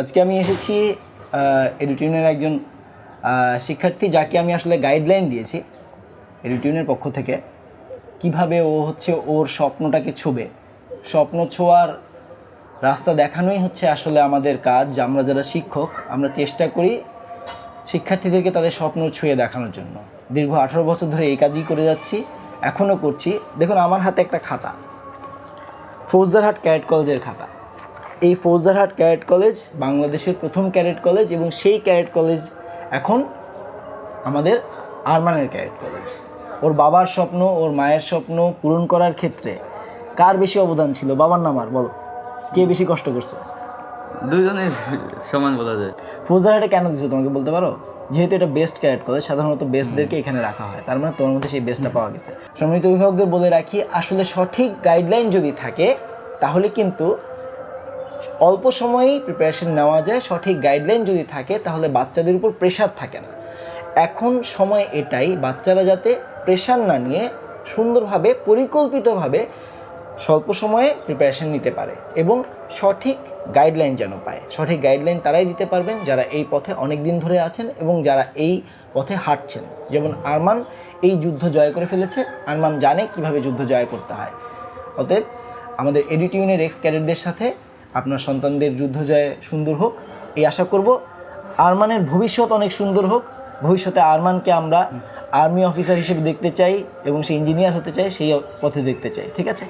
আজকে আমি এসেছি এডুটিউনের একজন শিক্ষার্থী যাকে আমি আসলে গাইডলাইন দিয়েছি এডুটিউনের পক্ষ থেকে। কীভাবে ও হচ্ছে ওর স্বপ্নটাকে ছোবে? স্বপ্ন ছোঁয়ার রাস্তা দেখানোই হচ্ছে আসলে আমাদের কাজ, আমরা যারা শিক্ষক, আমরা চেষ্টা করি শিক্ষার্থীদেরকে তাদের স্বপ্ন ছুঁয়ে দেখানোর জন্য। দীর্ঘ আঠারো বছর ধরে এই কাজই করে যাচ্ছি, এখনও করছি। দেখুন, আমার হাতে একটা খাতা। ফৌজদারহাট ক্যাডেট কলেজের খাতা। এই ফৌজদারহাট ক্যাডেট কলেজ বাংলাদেশের প্রথম ক্যাডেট কলেজ এবং সেই ক্যাডেট কলেজ এখন আমাদের আরমানের ক্যাডেট কলেজ। ওর বাবার স্বপ্ন ওর মায়ের স্বপ্ন পূরণ করার ক্ষেত্রে কার বেশি অবদান ছিল? বাবার নাম আর বলো। কে বেশি কষ্ট করছে? দুজনের সমান বলা যায়। ফৌজদারহাটে কেন দিচ্ছে তোমাকে বলতে পারো? যেহেতু এটা বেস্ট ক্যারেট কলেজ সাধারণত বেস্টদেরকে এখানে রাখা হয়। তার মানে তোমার মধ্যে সেই বেস্টটা পাওয়া গেছে। সম্মানিত অভিভাবকদের বলে রাখি আসলে সঠিক গাইডলাইন যদি থাকে তাহলে কিন্তু অল্প সময়েই প্রিপারেশন নেওয়া যায়, সঠিক গাইডলাইন যদি থাকে, তাহলে বাচ্চাদের উপর প্রেশার থাকে না। এখন সময় এটাই, বাচ্চারা যাতে প্রেশার না নিয়ে সুন্দরভাবে, পরিকল্পিতভাবে স্বল্প সময়ে প্রিপারেশন নিতে পারে এবং সঠিক গাইডলাইন যেন পায়। সঠিক গাইডলাইন তারাই দিতে পারবেন যারা এই পথে অনেক দিন ধরে আছেন এবং যারা এই পথে হাঁটছেন। যেমন আরমান এই যুদ্ধ জয় করে ফেলেছে। আরমান জানে কীভাবে যুদ্ধ জয় করতে হয়। অতএব আমাদের এডিটিউনের এক্স ক্যাডেটদের সাথে আপনার সন্তানদের যুদ্ধ জয় সুন্দর হোক। এই আশা করব আরমানের ভবিষ্যৎ অনেক সুন্দর হোক। ভবিষ্যতে আরমানকে আমরা আর্মি অফিসার হিসেবে দেখতে চাই এবং সে ইঞ্জিনিয়ার হতে চাই সেই পথে দেখতে চাই। ঠিক আছে?